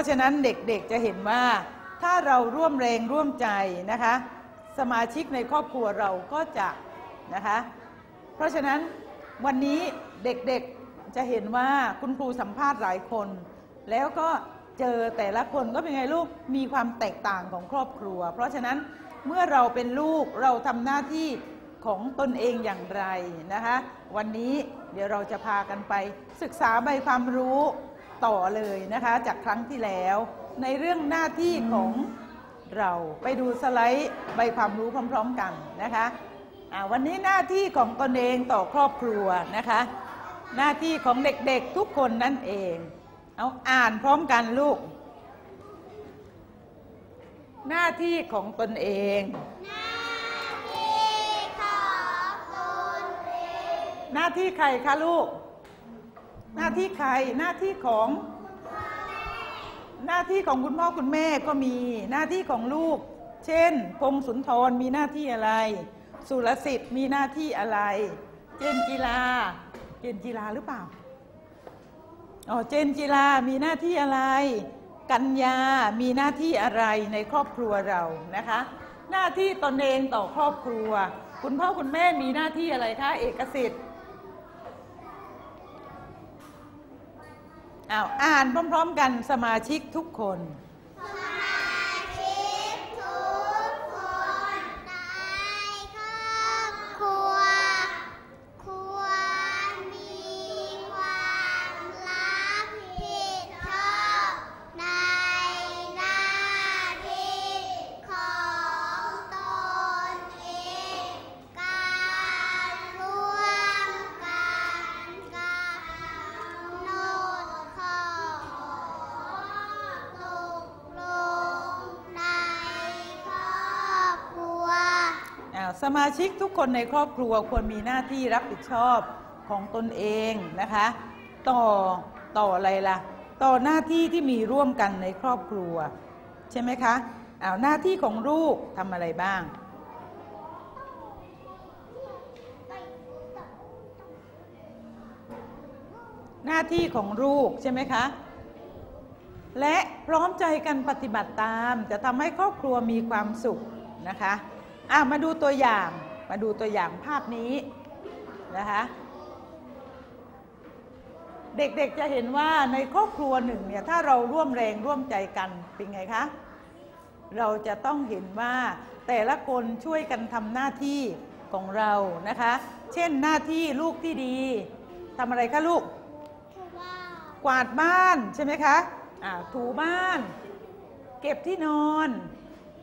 เพราะฉะนั้นเด็กๆจะเห็นว่าถ้าเราร่วมแรงร่วมใจนะคะ สมาชิกในครอบครัวเราก็จะนะคะเพราะฉะนั้นวันนี้เด็กๆจะเห็นว่าคุณครูสัมภาษณ์หลายคน แล้วก็เจอแต่ละคนก็เป็นไงลูกมีความแตกต่างของครอบครัว เพราะฉะนั้นเมื่อเราเป็นลูกเราทำหน้าที่ของตนเองอย่างไรนะคะ วันนี้เดี๋ยวเราจะพากันไปศึกษาใบความรู้ ต่อเลยนะคะจากครั้งที่แล้ว ในเรื่องหน้าที่ของเราไปดูสไลด์ใบความรู้พร้อม ๆ กันนะคะอ่าวันนี้หน้าที่ของตนเองต่อครอบครัวนะคะ หน้าที่ของเด็กๆทุกคนนั่นเอง เอาอ่านพร้อมกันลูก หน้าที่ของตนเองหน้าที่ใครคะลูก ห หน้าที่ใครหน้าที่ของ หน้าที่ของคุณพ่อคุณแม่ก็มีหน้าที่ของลูก เช่นพงสุนทรมีหน้าที่อะไร สุรสิทธิ์มีหน้าที่อะไร เจนกีฬาเจนกีฬาหรือเปล่าอ๋อเจนกีฬามีหน้าที่อะไร กัญญา มีหน้าที่อะไรในครอบครัวเรานะคะ หน้าที่ตนเองต่อครอบครัว คุณพ่อคุณแม่มีหน้าที่อะไรคะเอกสิทธิ์ อ้าวอ่านพร้อม ๆ กันสมาชิกทุกคนสมา มาชิกทุกคนในครอบครัวควรมีหน้าที่รับผิดชอบของตนเองนะคะ ต่อต่ออะไรล่ะ ต่อหน้าที่ที่มีร่วมกันในครอบครัว ใช่ไหมคะเอาหน้าที่ของลูกทำอะไรบ้าง หน้าที่ของลูกใช่ไหมคะ และพร้อมใจกันปฏิบัติตาม จะทำให้ครอบครัวมีความสุขนะคะ อะมาดูตัวอย่างมาดูตัวอย่างภาพนี้นะคะเด็กๆจะเห็นว่าในครอบครัวหนึ่งเนี่ยถ้าเราร่วมแรงร่วมใจกันเป็นไงคะเราจะต้องเห็นว่าแต่ละคนช่วยกันทำหน้าที่ของเรานะคะ เช่นหน้าที่ลูกที่ดีทำอะไรคะลูกกวาดบ้านใช่ไหมคะอ่าถูบ้าน เก็บที่นอน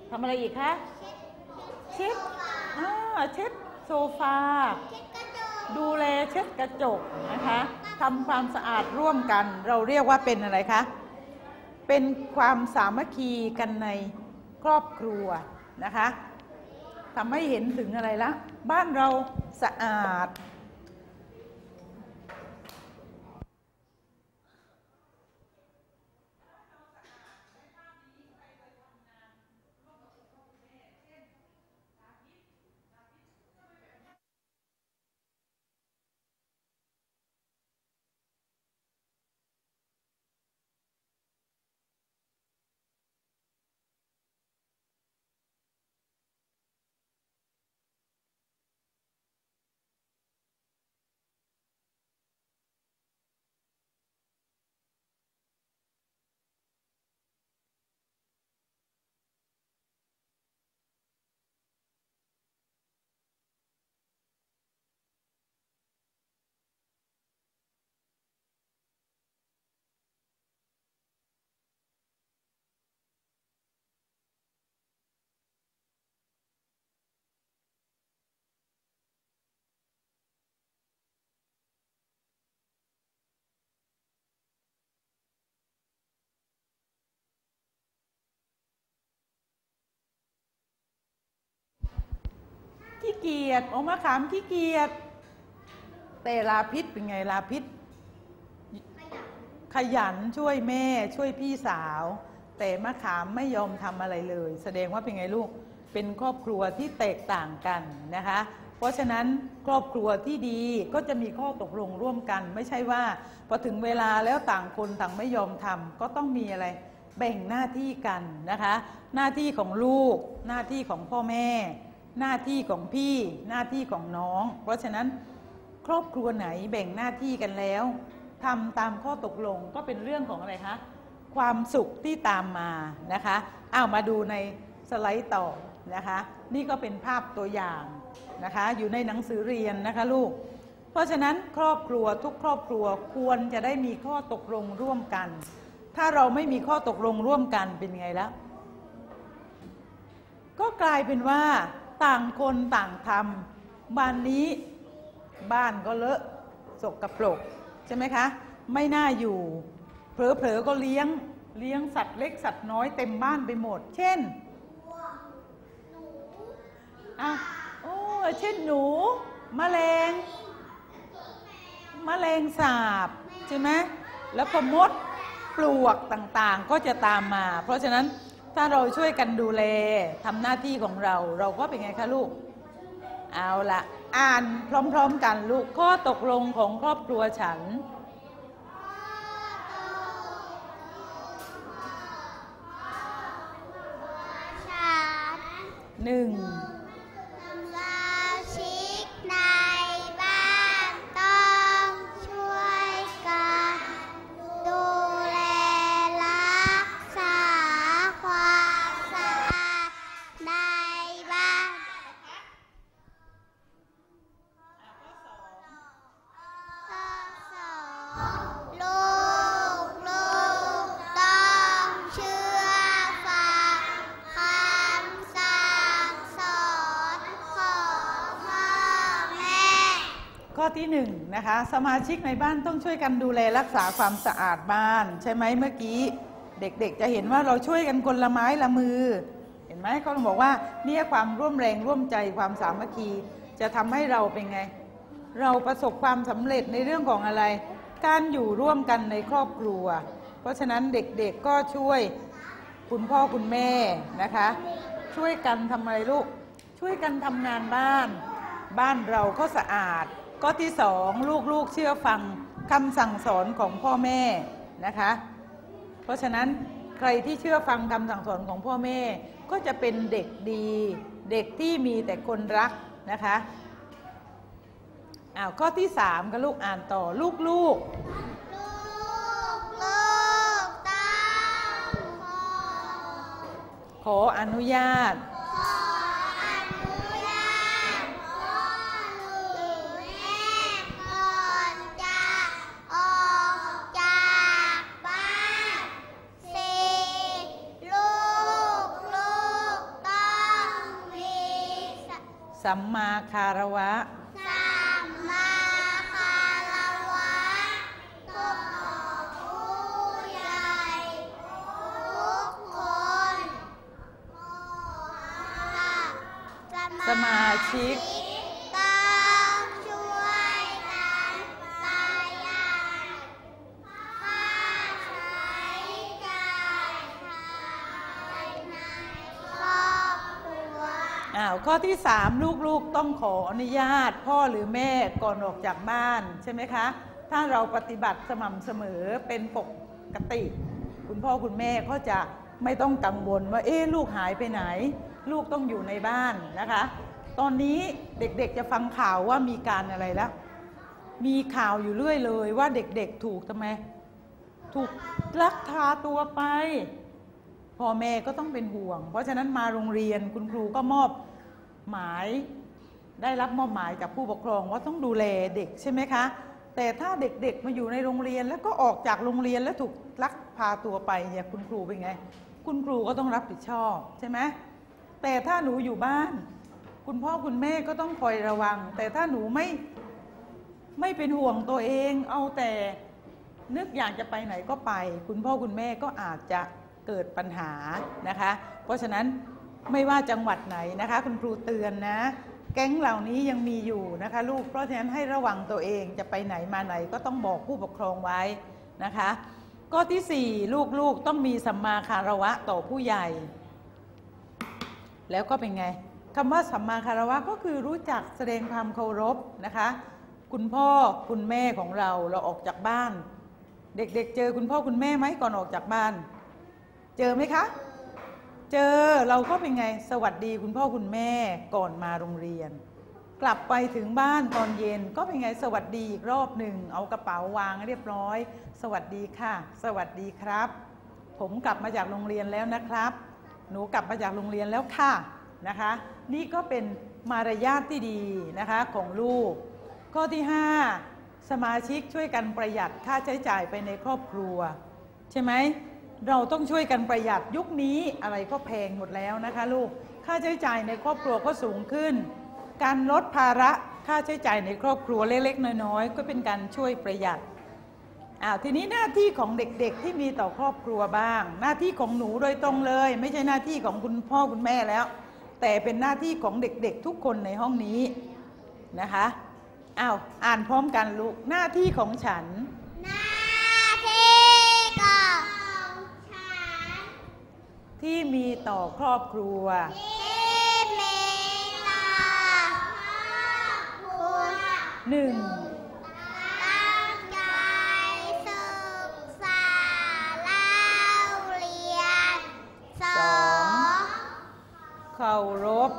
ทำอะไรอีกคะเช็ดอ่าเช็ดโซฟา ดูแลเช็ดกระจกนะคะทำความสะอาดร่วมกัน เราเรียกว่าเป็นอะไรคะ เป็นความสามัคคีกันในครอบครัวนะคะทำให้เห็นถึงอะไรละ บ้านเราสะอาด เกียจโอมะขามขี้เกียจแต่ลาพิษเป็นไงลาพิษ ขยันช่วยแม่ช่วยพี่สาว แต่มะขามไม่ยอมทำอะไรเลย แสดงว่าเป็นไงลูกเป็นครอบครัวที่แตกต่างกันนะคะ เพราะฉะนั้นครอบครัวที่ดีก็จะมีข้อตกลงร่วมกัน ไม่ใช่ว่าพอถึงเวลาแล้วต่างคนต่างไม่ยอมทำก็ต้องมีอะไรแบ่งหน้าที่กันนะคะ หน้าที่ของลูกหน้าที่ของพ่อแม่ หน้าที่ของพี่หน้าที่ของน้อง เพราะฉะนั้นครอบครัวไหนแบ่งหน้าที่กันแล้วทำตามข้อตกลงก็เป็นเรื่องของอะไรคะความสุขที่ตามมานะคะเอามาดูในสไลด์ต่อนะคะ นี่ก็เป็นภาพตัวอย่างนะคะ อยู่ในหนังสือเรียนนะคะลูก เพราะฉะนั้นครอบครัวทุกครอบครัวควรจะได้มีข้อตกลงร่วมกัน ถ้าเราไม่มีข้อตกลงร่วมกันเป็นไงแล้ว ก็กลายเป็นว่า ต่างคนต่างทำบ้านนี้บ้านก็เลอะสกรปรกใช่ไหมคะ ไม่น่าอยู่เผลอๆก็เลี้ยงเลี้ยงสัตว์เล็กสัตว์น้อยเต็มบ้านไปหมด เช่นอะโอ้เช่นหนูมแมลงมแมลงสาบใช่ไหมแล้วก็มดปลวกต่างๆก็จะตามมา เพราะฉะนั้น ถ้าเราช่วยกันดูแลทำหน้าที่ของเรา เราก็เป็นไงคะลูก เอาละอ่านพร้อมๆกันลูกข้อตกลงของครอบครัวฉันหนึ่ง ที่หนึ่งนะคะสมาชิกในบ้านต้องช่วยกันดูแลรักษาความสะอาดบ้าน ใช่ไหมเมื่อกี้เด็กๆ จะเห็นว่าเราช่วยกันคนละไม้ละมือ เห็นไหมเขาบอกว่าเนี่ยความร่วมแรงร่วมใจความสามัคคี จะทำให้เราเป็นไง เราประสบความสำเร็จในเรื่องของอะไร การอยู่ร่วมกันในครอบครัว เพราะฉะนั้นเด็กๆก็ช่วยคุณพ่อคุณแม่นะคะ ช่วยกันทำอะไรลูกช่วยกันทำงานบ้าน บ้านเราก็สะอาด ก็ที่สองลูกๆเชื่อฟังคำสั่งสอนของพ่อแม่นะคะ เพราะฉะนั้นใครที่เชื่อฟังคำสั่งสอนของพ่อแม่ ก็จะเป็นเด็กดี เด็กที่มีแต่คนรักนะคะอ้าวข้อที่สามก็ลูกอ่านต่อลูกๆลูกลูกต้องขอขออนุญาต ขออนุญาตพ่อหรือแม่ก่อนจะออกจากบ้านสี่ลูกลูกต้องมีส สัมมาคารวะ สัมมาคารวะต่อผู้ใหญ่ทุกคนสมาชิก ที่สามลูกๆต้องขออนุญาต พ่อหรือแม่ก่อนออกจากบ้านใช่ไหมคะ ถ้าเราปฏิบัติสม่ำเสมอเป็นปกติ คุณพ่อคุณแม่ก็จะไม่ต้องกังวลว่าเอ๊ะลูกหายไปไหน ลูกต้องอยู่ในบ้านนะคะ ตอนนี้เด็กๆจะฟังข่าวว่ามีการอะไรแล้ว มีข่าวอยู่เรื่อยเลยว่าเด็กๆถูกทำไม ถูกลักพาตัวไปพ่อแม่ก็ต้องเป็นห่วง เพราะฉะนั้นมาโรงเรียนคุณครูก็มอบ หมายได้รับมอบหมายจากผู้ปกครองว่าต้องดูแลเด็กใช่ไหมคะ แต่ถ้าเด็กๆมาอยู่ในโรงเรียนแล้วก็ออกจากโรงเรียนแล้วถูกลักพาตัวไปเนี่ยคุณครูเป็นไง คุณครูก็ต้องรับผิดชอบใช่ไหมแต่ถ้าหนูอยู่บ้าน คุณพ่อคุณแม่ก็ต้องคอยระวัง แต่ถ้าหนูไม่ไม่เป็นห่วงตัวเอง เอาแต่นึกอยากจะไปไหนก็ไป คุณพ่อคุณแม่ก็อาจจะเกิดปัญหานะคะ เพราะฉะนั้น ไม่ว่าจังหวัดไหนนะคะ คุณครูเตือนนะ แก๊งเหล่านี้ยังมีอยู่นะคะลูกเพราะฉะนั้นให้ระวังตัวเองจะไปไหนมาไหนก็ต้องบอกผู้ปกครองไว้นะคะข้อที่สี่ลูกๆต้องมีสัมมาคารวะต่อผู้ใหญ่ แล้วก็เป็นไงคำว่าสัมมาคารวะก็คือรู้จักแสดงความเคารพนะคะ คุณพ่อคุณแม่ของเราเราออกจากบ้าน เด็กๆเจอคุณพ่อคุณแม่ไหมก่อนออกจากบ้าน เจอไหมคะ เจอเราก็เป็นไงสวัสดีคุณพ่อคุณแม่ก่อนมาโรงเรียน กลับไปถึงบ้านตอนเย็นก็เป็นไงสวัสดีอีกรอบหนึ่งเอากระเป๋าวางเรียบร้อย สวัสดีค่ะ สวัสดีครับ ผมกลับมาจากโรงเรียนแล้วนะครับ หนูกลับมาจากโรงเรียนแล้วค่ะนะคะ นี่ก็เป็นมารยาทที่ดีนะคะของลูก ข้อที่ 5 สมาชิกช่วยกันประหยัดค่าใช้จ่ายไปในครอบครัว ใช่ไหม เราต้องช่วยกันประหยัดยุคนี้อะไรก็แพงหมดแล้วนะคะลูก ค่าใช้จ่ายในครอบครัวก็สูงขึ้น การลดภาระค่าใช้จ่ายในครอบครัวเล็กๆ น้อยๆ ก็เป็นการช่วยประหยัดอ้าวทีนี้หน้าที่ของเด็กๆที่มีต่อครอบครัวบ้าง หน้าที่ของหนูโดยตรงเลย ไม่ใช่หน้าที่ของคุณพ่อคุณแม่แล้ว แต่เป็นหน้าที่ของเด็กๆทุกคนในห้องนี้นะคะอ้าวอ่านพร้อมกันลูกหน้าที่ของฉัน หน้าที่ของฉัน ที่มีต่อครอบครัวที่มีต่อครอบครัว หนึ่งตั้งใจศึกษาเล่าเรียนสองเคารพ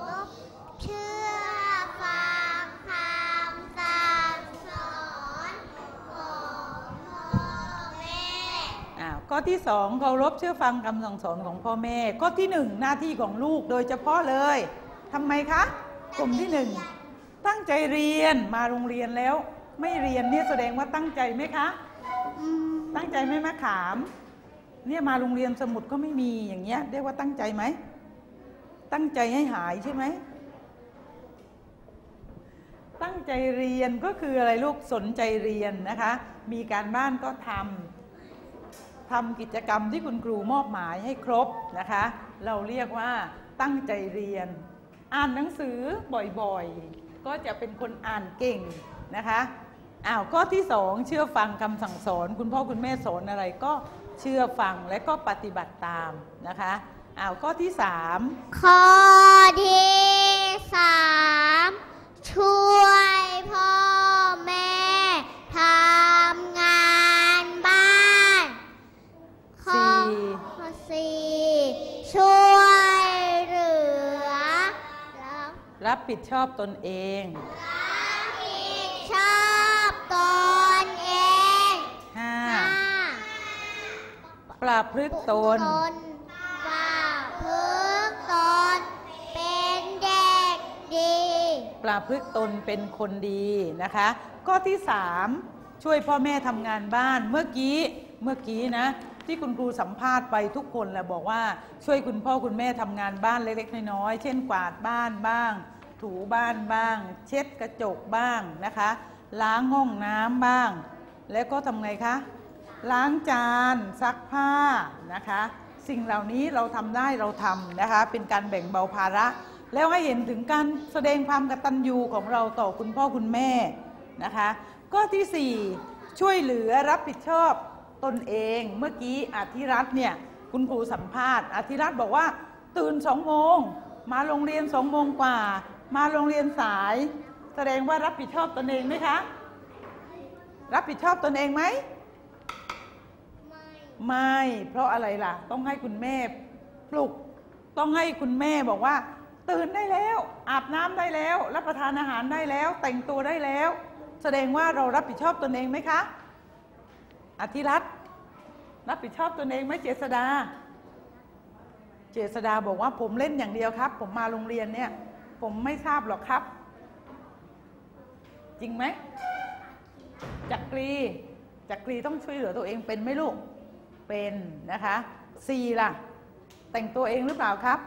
ข้อที่สองเคารพเชื่อฟังคำสั่งสอนของพ่อแม่ ข้อที่หนึ่งหน้าที่ของลูกโดยเฉพาะเลยทำไมคะกลุ่มที่หนึ่งตั้งใจเรียนมาโรงเรียนแล้ว ไม่เรียนเนี่ยแสดงว่าตั้งใจไหมคะตั้งใจไหมมะขาม เนี่ยมาโรงเรียนสมุดก็ไม่มีอย่างเงี้ยเรียกว่าตั้งใจไหมตั้งใจให้หายใช่ไหมตั้งใจเรียนก็คืออะไรลูกสนใจเรียนนะคะ มีการบ้านก็ทำ ทำกิจกรรมที่คุณครูมอบหมายให้ครบนะคะ เราเรียกว่าตั้งใจเรียน อ่านหนังสือบ่อยๆ ก็จะเป็นคนอ่านเก่งนะคะอ้าวข้อที่สองเชื่อฟังคำสั่งสอน คุณพ่อคุณแม่สอนอะไรก็เชื่อฟังและก็ปฏิบัติตามนะคะอ้าวข้อที่สามข้อที่สามช่วยพ่อแม่ทำ รับรับผิดชอบตนเองผิดชอบตนเองห้าห้าประพฤติตนว่าพึกตน เป็นเด็กดี ประพฤติตนเป็นคนดีนะคะ ข้อที่3ช่วยพ่อแม่ทำงานบ้านเมื่อกี้เมื่อกี้นะที่คุณครูสัมภาษณ์ไปทุกคนแหละบอกว่าช่วยคุณพ่อคุณแม่ทำงานบ้านเล็กๆน้อยๆเช่นกวาดบ้านบ้าง ถูบ้านบ้าง เช็ดกระจกบ้างนะคะ ล้างห้องน้ำบ้าง แล้วก็ทำไงคะล้างจานซักผ้านะคะ สิ่งเหล่านี้เราทำได้เราทำนะคะ เป็นการแบ่งเบาภาระ แล้วให้เห็นถึงการแสดงความกตัญญูของเราต่อคุณพ่อคุณแม่นะคะ ก็ที่ 4 ช่วยเหลือรับผิดชอบตนเองเมื่อกี้อธิรัตน์เนี่ยคุณครูสัมภาษณ์อธิรัตน์บอกว่า ตื่นสองโมงมาโรงเรียนสองโมงกว่า มาโรงเรียนสาย แสดงว่ารับผิดชอบตนเองไหมคะ รับผิดชอบตนเองไหมไม่ เพราะอะไรล่ะ ต้องให้คุณแม่ปลุก ต้องให้คุณแม่บอกว่า ตื่นได้แล้ว อาบน้ำได้แล้ว รับประทานอาหารได้แล้ว แต่งตัวได้แล้ว แสดงว่าเรารับผิดชอบตนเองไหมคะอธิรัตน์รับผิดชอบตนเองไหมเจษดา เจษดาบอกว่าผมเล่นอย่างเดียวครับ ผมมาโรงเรียนเนี่ย ผมไม่ทราบหรอกครับ จริงไหมจักรีจักรีต้องช่วยเหลือตัวเองเป็นไหมลูกเป็นนะคะสีล่ะ แต่งตัวเองหรือเปล่าครับ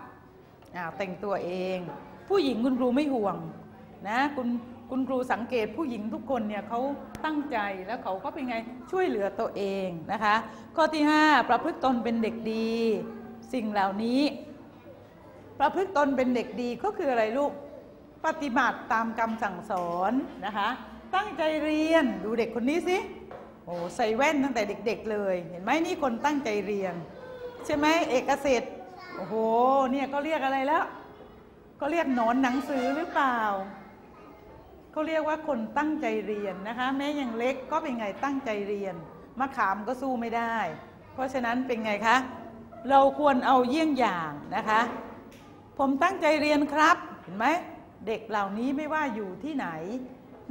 อ้าวแต่งตัวเอง ผู้หญิงคุณครูไม่ห่วงนะคุณคุณครูสังเกตผู้หญิงทุกคนเนี่ยเขาตั้งใจแล้วเขาก็เป็นไงช่วยเหลือตัวเองนะคะ ข้อที่ 5 ประพฤติตนเป็นเด็กดี สิ่งเหล่านี้ ประพฤติตนเป็นเด็กดีก็คืออะไรลูก ปฏิบัติตามคำสั่งสอนนะคะ ตั้งใจเรียนดูเด็กคนนี้สิโอ้ใส่แว่นตั้งแต่เด็กๆเลย เห็นไหมนี่คนตั้งใจเรียน ใช่ไหมเอกเกษตรโอ้โหเนี่ยเขาเรียกอะไรแล้ว ก็เรียกหนอนหนังสือหรือเปล่าเขาเรียกว่าคนตั้งใจเรียนนะคะ แม้ยังเล็กก็เป็นไงตั้งใจเรียนมะขามก็สู้ไม่ได้ เพราะฉะนั้นเป็นไงคะ เราควรเอาเยี่ยงอย่างนะคะ ผมตั้งใจเรียนครับ เห็นไหม เด็กเหล่านี้ไม่ว่าอยู่ที่ไหน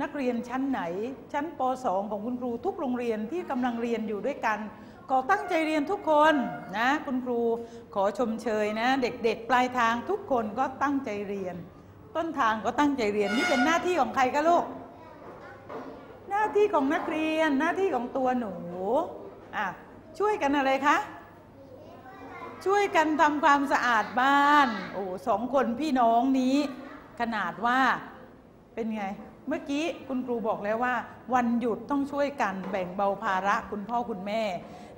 นักเรียนชั้นไหน ชั้นป .2 ของคุณครูทุกโรงเรียนที่กำลังเรียนอยู่ด้วยกัน ก็ตั้งใจเรียนทุกคนนะ คุณครูขอชมเชยนะ เด็กๆ ปลายทางทุกคนก็ตั้งใจเรียน ต้นทางก็ตั้งใจเรียนนี่เป็นหน้าที่ของใครคะลูก หน้าที่ของนักเรียนหน้าที่ของตัวหนูอะช่วยกันอะไรคะ ช่วยกันทำความสะอาดบ้าน โอ้สองคนพี่น้องนี้ ขนาดว่าเป็นไง เมื่อกี้คุณครูบอกแล้วว่า วันหยุดต้องช่วยกันแบ่งเบาภาระคุณพ่อคุณแม่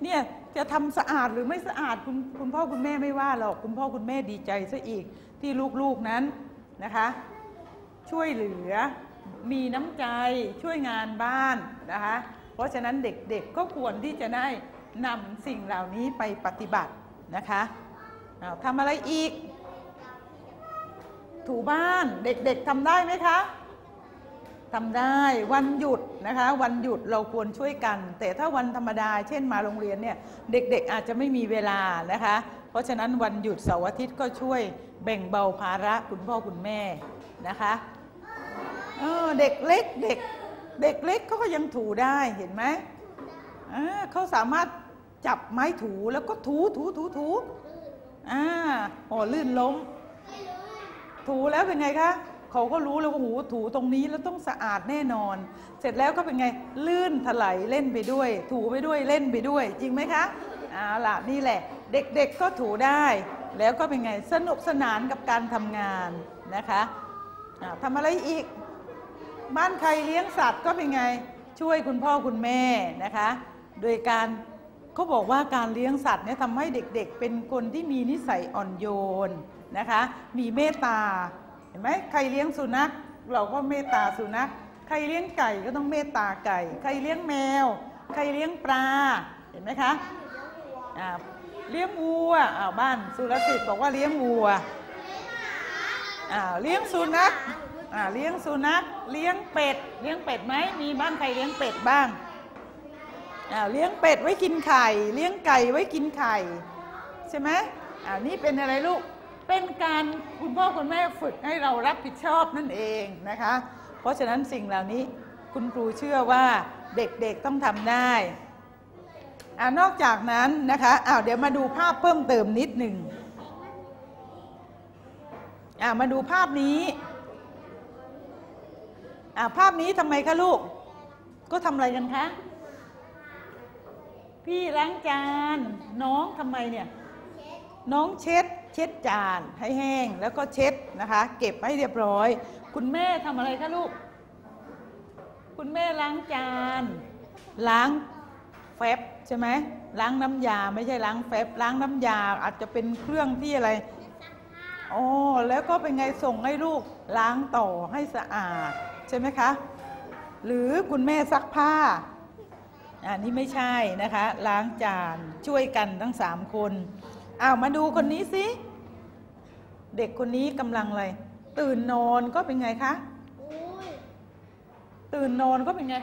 เนี่ยจะทำสะอาดหรือไม่สะอาดคุณคุณพ่อคุณแม่ไม่ว่าหรอกคุณพ่อคุณแม่ดีใจซะอีกที่ลูกๆนั้นนะคะ ช่วยเหลือมีน้ำใจช่วยงานบ้านนะคะ เพราะฉะนั้นเด็กๆก็ควรที่จะได้นำสิ่งเหล่านี้ไปปฏิบัติ นะคะอ้าทำอะไรอีก ถูบ้านเด็กๆทำได้ไหมคะทำได้วันหยุดนะคะ วันหยุดเราควรช่วยกัน แต่ถ้าวันธรรมดา เช่นมาโรงเรียนเนี่ยเด็กๆอาจจะไม่มีเวลานะคะ เพราะฉะนั้นวันหยุดเสาร์อาทิตย์ก็ช่วยแบ่งเบาภาระคุณพ่อคุณแม่นะคะเออเด็กเล็กเด็กเด็กเล็กเขาก็ยังถูได้เห็นไหมอ่าเขาสามารถ จับไม้ถูแล้วก็ถูถูถูถูอ่าโอ้ลื่นล้ม ถูแล้วเป็นไงคะเขาก็รู้เลยว่าหูถูตรงนี้แล้วต้องสะอาดแน่นอน เสร็จแล้วก็เป็นไงลื่นถลายเล่นไปด้วย ถูไปด้วยเล่นไปด้วย จริงไหมคะเอาล่ะนี่แหละ เด็กๆก็ถูได้ แล้วก็เป็นไงสนุกสนานกับการทำงานนะคะทำอะไรอีก บ้านใครเลี้ยงสัตว์ก็เป็นไงช่วยคุณพ่อคุณแม่นะคะ โดยการ เขาบอกว่าการเลี้ยงสัตว์เนี่ยทำให้เด็กๆ เป็นคนที่มีนิสัยอ่อนโยนนะคะ มีเมตตา เห็นไหมใครเลี้ยงสุนัข เราก็เมตตาสุนัข ใครเลี้ยงไก่ก็ต้องเมตตาไก่ ใครเลี้ยงแมว ใครเลี้ยงปลา เห็นไหมคะเลี้ยงวัวอ้าวบ้านสุรสิทธิ์บอกว่าเลี้ยงวัวอ่าเลี้ยงสุนัขอ่าเลี้ยงสุนัข เลี้ยงเป็ด เลี้ยงเป็ดไหมมีบ้านใครเลี้ยงเป็ดบ้าง เลี้ยงเป็ดไว้กินไข่ เลี้ยงไก่ไว้กินไข่ ใช่ไหมอ่านี่เป็นอะไรลูก เป็นการคุณพ่อคุณแม่ฝึกให้เรารับผิดชอบนั่นเองนะคะ เพราะฉะนั้นสิ่งเหล่านี้คุณครูเชื่อว่าเด็กๆต้องทำได้อ่านอกจากนั้นนะคะอ้าวเดี๋ยวมาดูภาพเพิ่มเติมนิดหนึ่งอ่ามาดูภาพนี้อ่าภาพนี้ทำไมคะลูก ก็ทำอะไรกันคะ พี่ล้างจาน น้องทำไมเนี่ย น้องเช็ด เช็ดจานให้แห้งแล้วก็เช็ดนะคะ เก็บให้เรียบร้อย คุณแม่ทำอะไรคะลูก คุณแม่ล้างจาน ล้างแฟบใช่ไหมล้างน้ำยาไม่ใช่ล้างแฟบล้างน้ำยาอาจจะเป็นเครื่องที่อะไรอ๋อแล้วก็เป็นไงส่งให้ลูกล้างต่อให้สะอาด ใช่ไหมคะ หรือคุณแม่ซักผ้า อันนี้ไม่ใช่นะคะ ล้างจานช่วยกันทั้งสามคนอ้าวมาดูคนนี้สิ เด็กคนนี้กำลังอะไรตื่นนอนก็เป็นไงคะตื่นนอนก็เป็นไง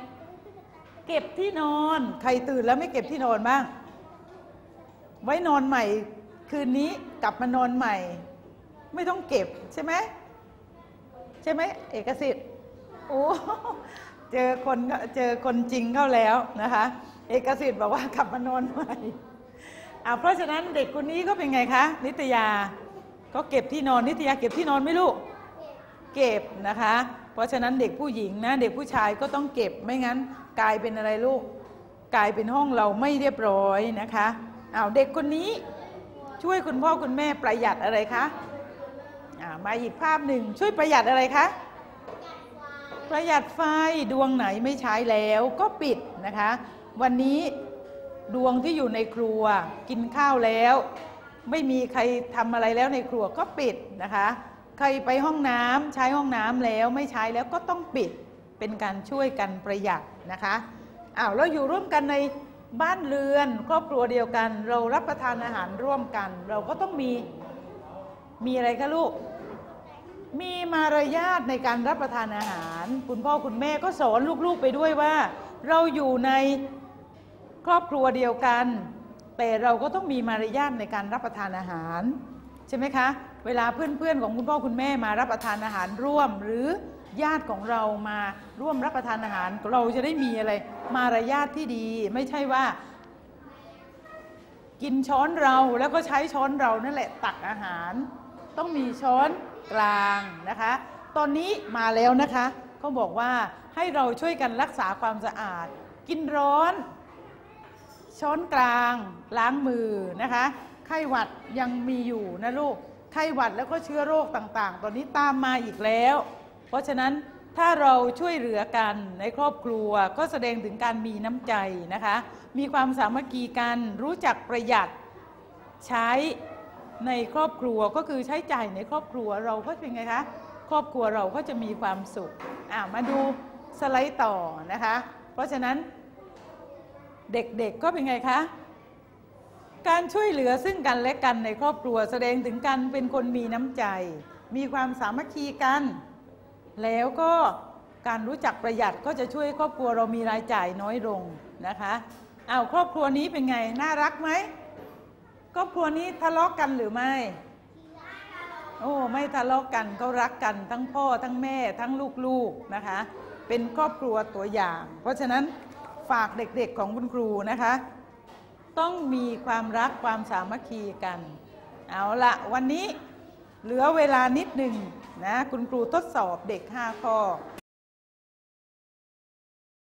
เก็บที่นอน ใครตื่นแล้วไม่เก็บที่นอนบ้าง ไว้นอนใหม่คืนนี้กลับมานอนใหม่ ไม่ต้องเก็บใช่ไหมใช่ไหมเอกสิทธิ์โอ้ เจอคนเจอคนจริงเข้าแล้วนะคะ เอกสิทธิ์บอกว่ากลับมานอนใหม่อ่าเพราะฉะนั้นเด็กคนนี้ก็เป็นไงคะนิตยาก็เก็บที่นอนนิตยาเก็บที่นอนไหมลูกเก็บนะคะ เพราะฉะนั้นเด็กผู้หญิงนะเด็กผู้ชายก็ต้องเก็บไม่งั้นกลายเป็นอะไรลูกกลายเป็นห้องเราไม่เรียบร้อยนะคะอ้าวเด็กคนนี้ช่วยคุณพ่อคุณแม่ประหยัดอะไรคะอ่ามาอีกภาพหนึ่งช่วยประหยัดอะไรคะ ประหยัดไฟดวงไหนไม่ใช้แล้วก็ปิดนะคะ วันนี้ดวงที่อยู่ในครัวกินข้าวแล้ว ไม่มีใครทำอะไรแล้วในครัวก็ปิดนะคะ ใครไปห้องน้ำใช้ห้องน้ำแล้วไม่ใช้แล้วก็ต้องปิดเป็นการช่วยกันประหยัดนะคะอ้าวเราอยู่ร่วมกันในบ้านเรือนครอบครัวเดียวกัน เรารับประทานอาหารร่วมกัน เราก็ต้องมีมีอะไรคะลูก มีมารยาทในการรับประทานอาหาร คุณพ่อคุณแม่ก็สอนลูกๆไปด้วยว่า เราอยู่ในครอบครัวเดียวกัน แต่เราก็ต้องมีมารยาทในการรับประทานอาหาร ใช่ไหมคะ เวลาเพื่อนๆของคุณพ่อคุณแม่มารับประทานอาหารร่วม หรือญาติของเรามาร่วมรับประทานอาหาร เราจะได้มีอะไร มารยาทที่ดี ไม่ใช่ว่า กินช้อนเราแล้วก็ใช้ช้อนเรานั่นแหละตักอาหาร ต้องมีช้อนกลางนะคะ ตอนนี้มาแล้วนะคะเขาบอกว่าให้เราช่วยกันรักษาความสะอาด กินร้อน ช้อนกลาง ล้างมือนะคะ ไข้หวัดยังมีอยู่นะลูก ไข้หวัดแล้วก็เชื้อโรคต่างๆ ตอนนี้ตามมาอีกแล้ว เพราะฉะนั้นถ้าเราช่วยเหลือกันในครอบครัวก็แสดงถึงการมีน้ำใจนะคะ มีความสามัคคีกัน รู้จักประหยัดใช้ ในครอบครัวก็คือใช้จ่ายในครอบครัวเราก็เป็นไงคะครอบครัวเราก็จะมีความสุขอ่ามาดูสไลด์ต่อนะคะ เพราะฉะนั้นเด็กๆก็เป็นไงคะการช่วยเหลือซึ่งกันและกันในครอบครัวแสดงถึงการเป็นคนมีน้ำใจ มีความสามัคคีกัน แล้วก็การรู้จักประหยัดก็จะช่วยครอบครัวเรามีรายจ่ายน้อยลงนะคะเอาครอบครัวนี้เป็นไง น่ารักไหม ครอบครัวนี้ทะเลาะกันหรือไม่ โอ้ ไม่ทะเลาะกันก็รักกันทั้งพ่อทั้งแม่ทั้งลูกๆนะคะ เป็นครอบครัวตัวอย่าง เพราะฉะนั้นฝากเด็กๆของคุณครูนะคะ ต้องมีความรักความสามัคคีกัน เอาละวันนี้เหลือเวลานิดหนึ่งนะ คุณครูทดสอบเด็ก 5 ข้อ